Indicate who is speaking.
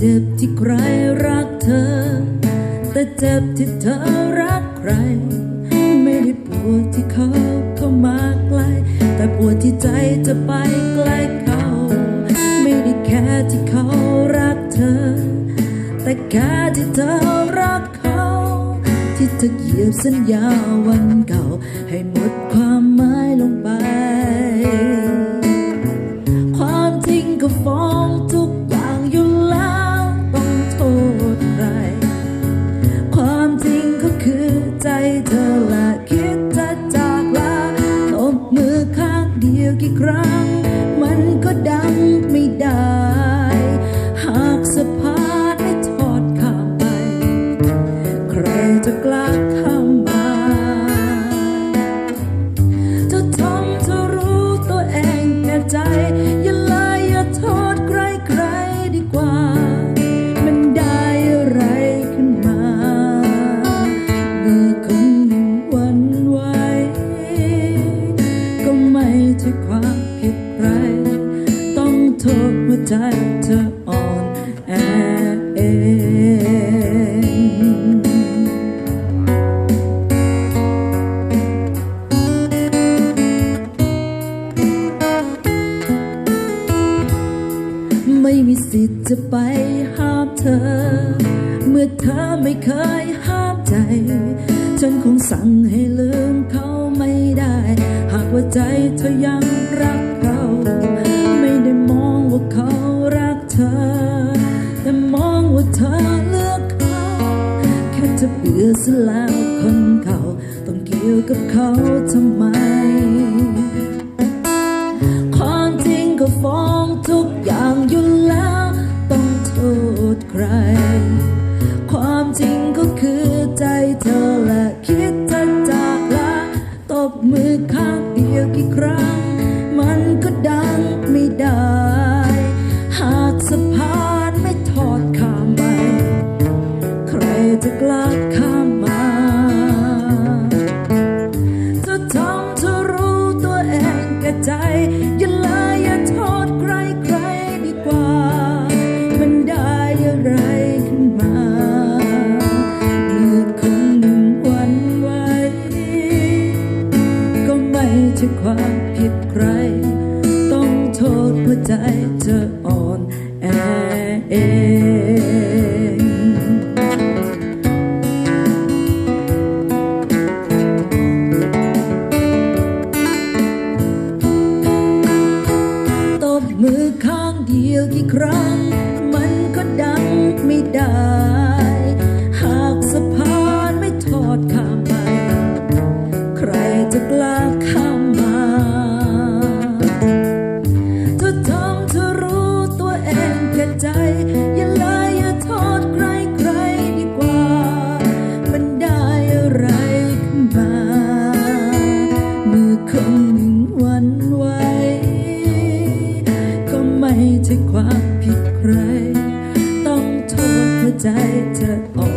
Speaker 1: เจ็บที่ใครรักเธอ แต่เจ็บที่เธอรักใคร ไม่ได้ปวดที่เขาเข้ามาใกล้ แต่ปวดที่ใจจะไปใกล้เขา ไม่ได้แค่ที่เขารักเธอ แต่แค่ที่เธอรักเขา ที่เธอเหยียบสัญญาวันเก่า ให้หมดความหมายลงไป ความจริงก็ฟ้อง ใเธออ่อนแอเองไม่มีสิทธิ์จะไปห้ามเธอ เมื่อเธอไม่เคยห้ามใจ ฉันคงสั่งให้ลืมเขาไม่ได้ หากว่าใจเธอยัง บื่อซะแล้วคนเก่า ต้องเกี่ยวกับเขาทำไม ความจริงก็ฟ้องทุกอย่างอยู่แล้ว ต้องโทษใคร ความจริงก็คือใจเธอและคิดจะจากลาตบมือข้างเดียวกี่ครั้ง มันก็ดังไม่ได้ จะกล้าข้ามมาเธอทำเธอรู้ตัวเองแก่ใจ อย่าเลยอย่าโทษใครใครดีกว่า มันได้อะไรขึ้นมาเมื่อคนหนึ่งวันไหวก็ไม่ใช่ความผิดใคร ต้องโทษหัวใจเธออ่อนแอ มือข้างเดียวกี่ครั้ง มันก็ดังไม่ได้ ไม่ใช่ความผิดใคร ต้องโทษหัวใจเธอออ
Speaker 2: ก